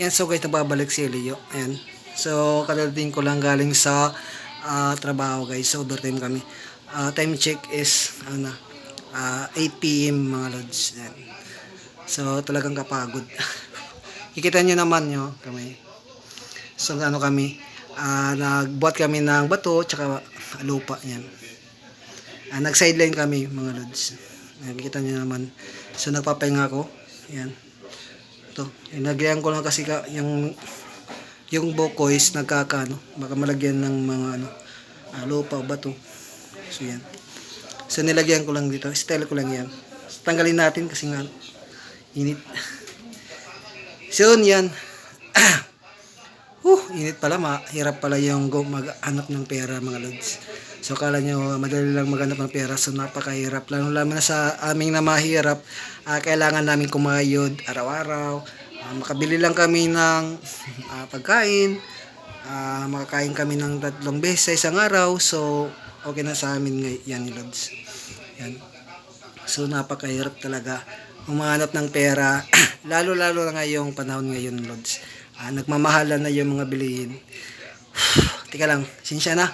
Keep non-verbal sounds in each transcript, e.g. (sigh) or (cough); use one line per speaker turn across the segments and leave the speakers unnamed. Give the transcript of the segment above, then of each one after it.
Yan, so guys, nababalik si Leo. Ayan. So, kadadating ko lang galing sa ah, trabaho guys. So, overtime kami. Ah, time check is, ano ah, 8 p.m. mga lods. Ayan. So, talagang kapagod. (laughs) Kikita nyo naman nyo, kami. So, ano kami, ah, nagbuhat kami ng bato, tsaka lupa, yan. Ah, nag-sideline kami, mga lods. Ayan, Kikita nyo naman. So, nagpapahinga ako. Yan. Ito, inagyan ko lang kasi ka, yung yung bokoys nagkakano, baka malagyan ng mga ano, ah, lupa o bato. So yan. So nilagyan ko lang dito, style ko lang yan. Tanggalin natin kasi nga init. (laughs) So yan. (clears throat) Huh, init pala, mahirap pala yung maghanap ng pera mga lods. So kala nyo madali lang maghanap ng pera, so napakahirap. Lalo lalo na sa aming na mahirap, ah, kailangan namin kumayod araw-araw. Ah, makabili lang kami ng ah, pagkain, ah, makakain kami ng tatlong beses sa isang araw, so okay na sa amin ngay- yan lods. Yan. So napakahirap talaga umanap ng pera, (clears throat) lalo-lalo na ngayong panahon ngayon, Lods. Ah, nagmamahalan na yung mga bilihin. (sighs) Tika lang, sinsya na.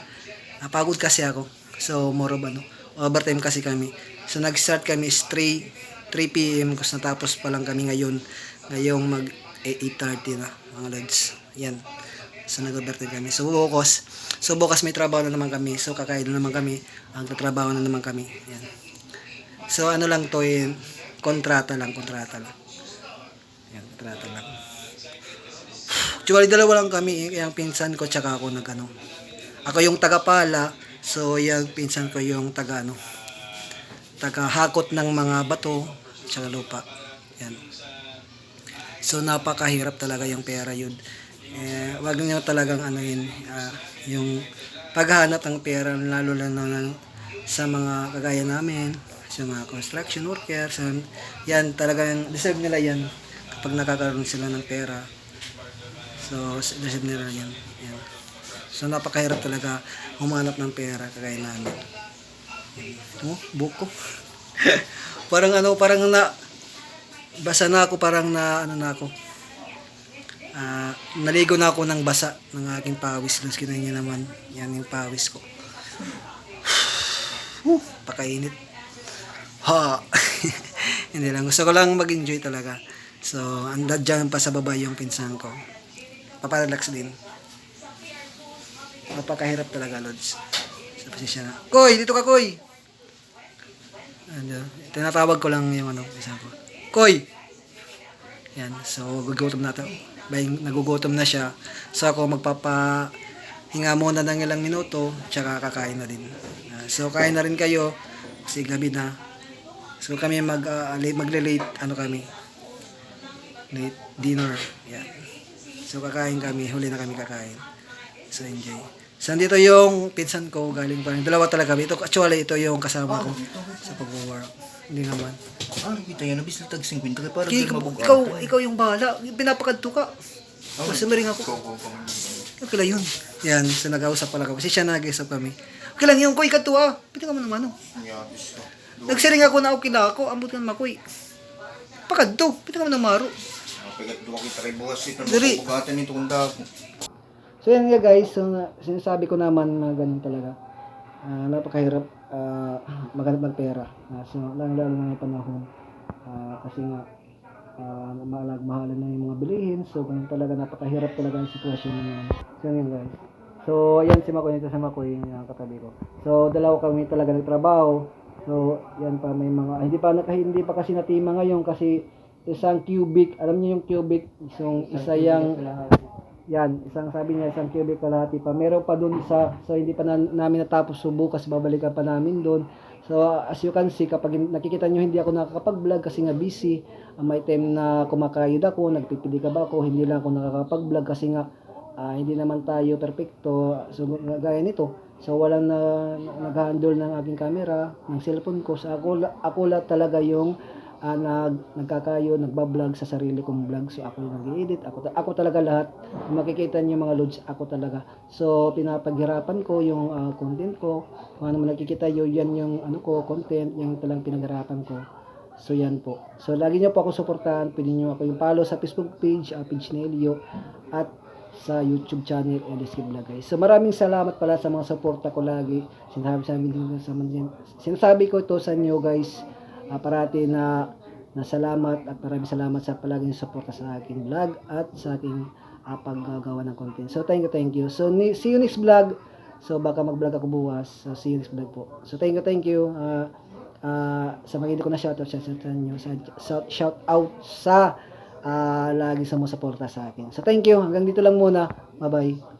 Napagod kasi ako. So, more of ano, overtime kasi kami. So, nag-start kami is 3, 3 p.m. kasi natapos pa lang kami ngayon. Ngayong mag eh, 8.30 na, mga Lods. Yan. So, nag-overtime kami. So, bukas, so bukas may trabaho na naman kami. So, kakain na naman kami. Ang tatrabaho na naman kami. Yan. So ano lang to yun, kontrata lang, kontrata lang. Yan, kontrata lang. (sighs) Actually, dalawa lang kami, eh, yung pinsan ko tsaka ako nagano. Ako yung taga-pala, so yung pinsan ko yung taga ano, taga-hakot ng mga bato tsaka lupa. Yan. So napakahirap talaga yung pera yun. Eh, wag niyo talagang ano yun, ah, yung paghanap ng pera lalo na ng sa mga kagaya namin, sa mga construction workers, and yan talagang deserve nila yan kapag nakakaroon sila ng pera. So, deserve nila yan. yan. So, napakahirap talaga humanap ng pera kagaya namin. Oh, buko. (laughs) parang ano, parang na basa na ako, parang na ano na ako. Ah, naligo na ako ng basa ng aking pawis. Luz, kita niyo naman. Yan yung pawis ko. (sighs) Huh, pakainit. Ha! (laughs) Hindi lang. Gusto ko lang mag-enjoy talaga. So, andad dyan pa sa baba yung pinsan ko. Paparelax din. Napakahirap talaga, Lods. Sa posisyon na. Koy! Dito ka, Koy! Ano, tinatawag ko lang yung ano, isa ko. Koy! Yan. So, gugutom na ito. Nagugutom na siya. So, ako magpapa hinga muna ng ilang minuto, tsaka kakain na din. Ah, so, kain na rin kayo kasi gabi na. So, kami mag, uh, magle-late, ano kami, late dinner. Yan. So, kakain kami, huli na kami kakain. So, enjoy. So, dito yung pinsan ko, galing pa rin. Dalawa talaga. Ito, actually, ito yung kasama ko sa pag-work. Hindi naman.
Ah, kita yan. Nabis na tag 50 kaya parang
Kaya,
mabugatan.
ikaw, ikaw yung bahala. Pinapakadto ka. Kasi maring ako. Okay lang yun. Yan, so nag-ausap pala kami. Kasi siya nag-isap kami. Okay lang yun, koy, kato ah. Pwede ka man naman, oh. Nagsiring ako na okay na ako, ambot ka naman, koy. Pakadto, pwede ka man namaro.
Pagat duwa kita kay buwas ito.
Dali.
Mabugatan nito kung dago.
So yan nga guys, so, na- sinasabi ko naman na ganun talaga. Ah, napakahirap ah, maghanap ng pera. Ah, so, lalo lalo na yung panahon. Ah, kasi nga, uh, mahalan na yung mga bilihin. So, ganun talaga, napakahirap talaga ang sitwasyon na yan. So, yan guys. So, ayan si Makoy, ito si Makoy, yung katabi ko. So, dalawa kami talaga nagtrabaho. So, yan pa, may mga, ah, hindi pa, naka, hindi pa kasi natima ngayon kasi isang cubic, alam niyo yung cubic, isang, isa yung, yan, isang sabi niya, isang cubic kalahati pa. Meron pa doon isa, so hindi pa na, namin natapos, so bukas babalikan pa namin doon. So as you can see, kapag nakikita nyo hindi ako nakakapag-vlog kasi nga busy, ah, may time na kumakayod ako, nagpipili ka ba ako, hindi lang ako nakakapag-vlog kasi nga ah, hindi naman tayo perfecto. So gaya nito, so walang na, nag-handle ng aking camera, ng cellphone ko. So ako, ako la talaga yung ah, nag, nagkakayo, nagbablog sa sarili kong vlog. So ako yung nag-edit, ako, ako talaga lahat. Makikita niyo mga loads, ako talaga. So pinapaghirapan ko yung ah, content ko. Kung ano man nakikita yun, yan yung ano ko, content, yung talang pinaghirapan ko. So yan po. So lagi niyo po ako suportahan. Pwede niyo ako yung follow sa Facebook page, uh, page ni Elio at sa YouTube channel LSK Vlog guys. So maraming salamat pala sa mga suporta ko lagi. Sinasabi sa amin sa sinasabi ko to sa inyo guys. Ah, parati na na salamat at maraming salamat sa palaging suporta sa aking vlog at sa aking ah, paggagawa ng content. So thank you, thank you. So ni- see you next vlog. So baka mag-vlog ako bukas. So see you next vlog po. So thank you, thank you. Ah, ah, sa mga ko na shoutout shout out sa inyo sa shout, out sa ah, lagi sa mga suporta sa akin. So thank you. Hanggang dito lang muna. Bye-bye.